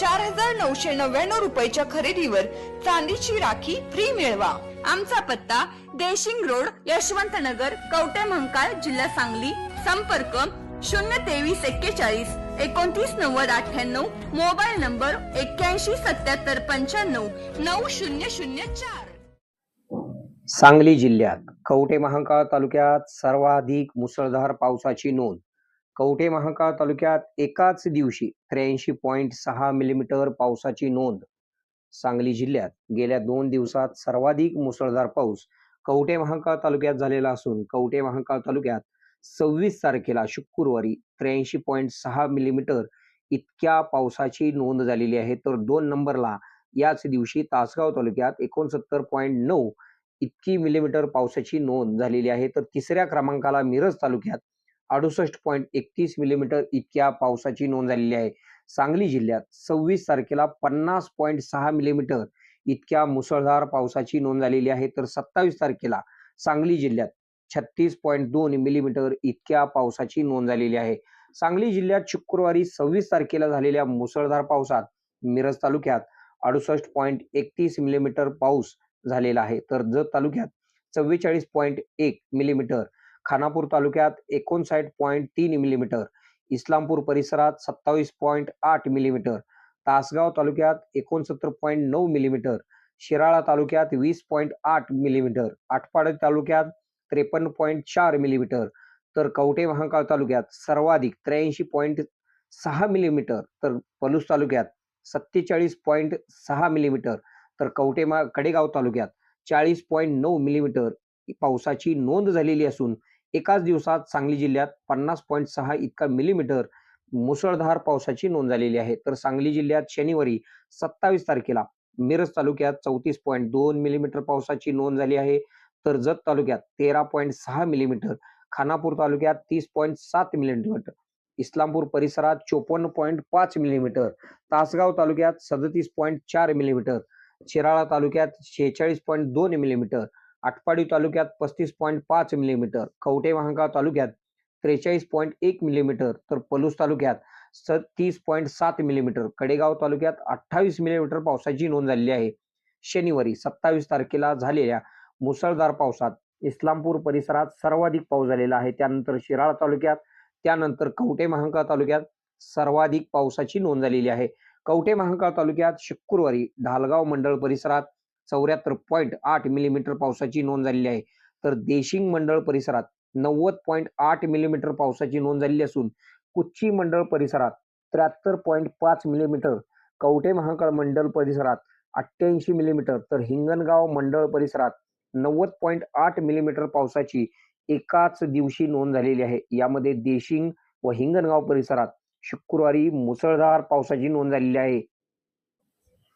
चार हजार नऊशे नव्याण्णव रुपयाच्या खरेदीवर चांदीची राखी फ्री मिळवा. आमचा पत्ता देशिंग रोड यशवंत नगर कवटे महंकाळ जिल्हा सांगली. संपर्क शून्य तेवीस एक्केचाळीस एकोणतीस नव्वद अठ्ठ्याण्णव. मोबाईल नंबर एक्क्याऐंशी सत्याहत्तर पंच्याण्णव नऊ शून्य शून्य चार. सांगली जिल्ह्यात कवटे महांकाळ तालुक्यात सर्वाधिक मुसळधार पावसाची नोंद कवठे महाकाळ तालुक्यात एकाच दिवशी त्र्याऐंशी पॉईंट सहा मिलीमीटर पावसाची नोंद. सांगली जिल्ह्यात गेल्या दोन दिवसात सर्वाधिक मुसळधार पाऊस कवठे महाकाळ तालुक्यात झालेला असून कवठे महाकाळ तालुक्यात सव्वीस तारखेला शुक्रवारी त्र्याऐंशी पॉईंट सहा मिलीमीटर इतक्या पावसाची नोंद झालेली आहे. तर दोन नंबरला याच दिवशी तासगाव तालुक्यात एकोणसत्तर पॉईंट नऊ इतकी मिलीमीटर पावसाची नोंद झालेली आहे. तर तिसऱ्या क्रमांकाला मिरज तालुक्यात अडुसष्ट पॉईंट एकतीस मिलीमीटर इतक्या पावसाची नोंद झालेली आहे. सांगली जिल्ह्यात सव्वीस तारखेला पन्नास पॉईंट सहा मिलीमीटर इतक्या मुसळधार पावसाची नोंद झालेली आहे. तर सत्तावीस तारखेला सांगली जिल्ह्यात छत्तीस पॉईंट दोन मिलीमीटर इतक्या पावसाची नोंद झालेली आहे. सांगली जिल्ह्यात शुक्रवारी सव्वीस तारखेला झालेल्या मुसळधार पावसात मिरज तालुक्यात अडुसष्ट पॉईंट एकतीस मिलीमीटर पाऊस झालेला आहे. तर जत तालुक्यात चव्वेचाळीस पॉईंट एक मिलीमीटर खानापूर तालुक्यात एकोणसाठ पॉईंट तीन मिलीमीटर इस्लामपूर परिसरात सत्तावीस पॉईंट आठ मिलीमीटर तासगाव तालुक्यात एकोणसत्तर पॉईंट नऊ मिलीमीटर शिराळा तालुक्यात वीस पॉईंट आठ मिलीमीटर आटपाडी तालुक्यात त्रेपन्न पॉईंट चार मिलीमीटर तर कवटे महांकाळ तालुक्यात सर्वाधिक त्र्याऐंशी पॉईंट सहा मिलीमीटर तर पलूस तालुक्यात सत्तेचाळीस पॉईंट सहा मिलीमीटर तर कवटे कडेगाव तालुक्यात चाळीस पॉईंट नऊ मिलीमीटर पावसाची नोंद झालेली असून एकाच दिवसात सांगली जिल्ह्यात पन्नास पॉईंट सहा इतका मिलीमीटर मुसळधार पावसाची नोंद झालेली आहे. तर सांगली जिल्ह्यात शनिवारी सत्तावीस तारखेला मिरज तालुक्यात चौतीस पॉईंट दोन मिलीमीटर पावसाची नोंद झाली आहे. तर जत तालुक्यात तेरा पॉईंट सहा मिलीमीटर खानापूर तालुक्यात तीस पॉईंट सात मिलीमीटर इस्लामपूर परिसरात चोपन्न पॉईंट पाच मिलीमीटर तासगाव तालुक्यात सदतीस पॉईंट चार मिलीमीटर शिराळा तालुक्यात शेहेचाळीस पॉईंट दोन मिलीमीटर आटपाडी तालुक्यात पस्तीस पॉईंट पाच मिलीमीटर कवठे महांकाळ तालुक्यात त्रेचाळीस पॉईंट एक मिलीमीटर तर पलूस तालुक्यात स तीस पॉईंट सात मिलीमीटर कडेगाव तालुक्यात अठ्ठावीस मिलीमीटर पावसाची नोंद झालेली आहे. शनिवारी सत्तावीस तारखेला झालेल्या मुसळधार पावसात इस्लामपूर परिसरात सर्वाधिक पाऊस झालेला आहे. त्यानंतर शिराळा तालुक्यात त्यानंतर कवठे महांकाळ तालुक्यात सर्वाधिक पावसाची नोंद झालेली आहे. कवठे महांकाळ तालुक्यात शुक्रवारी ढालगाव मंडळ परिसरात चौऱ्याहत्तर पॉईंट आठ मिलीमीटर पावसाची नोंद झालेली आहे. तर देशिंग मंडळ परिसरात नव्वद पॉईंट आठ मिलीमीटर पावसाची नोंद झालेली असून कुच्ची मंडळ परिसरात त्र्याहत्तर पॉईंट पाच मिलीमीटर कवठे महाकाळ मंडळ परिसरात अठ्ठ्याऐंशी मिलीमीटर तर हिंगणगाव मंडळ परिसरात नव्वद पॉईंट आठ मिलीमीटर पावसाची एकाच दिवशी नोंद झालेली आहे. यामध्ये देशिंग व हिंगणगाव परिसरात शुक्रवारी मुसळधार पावसाची नोंद झालेली आहे.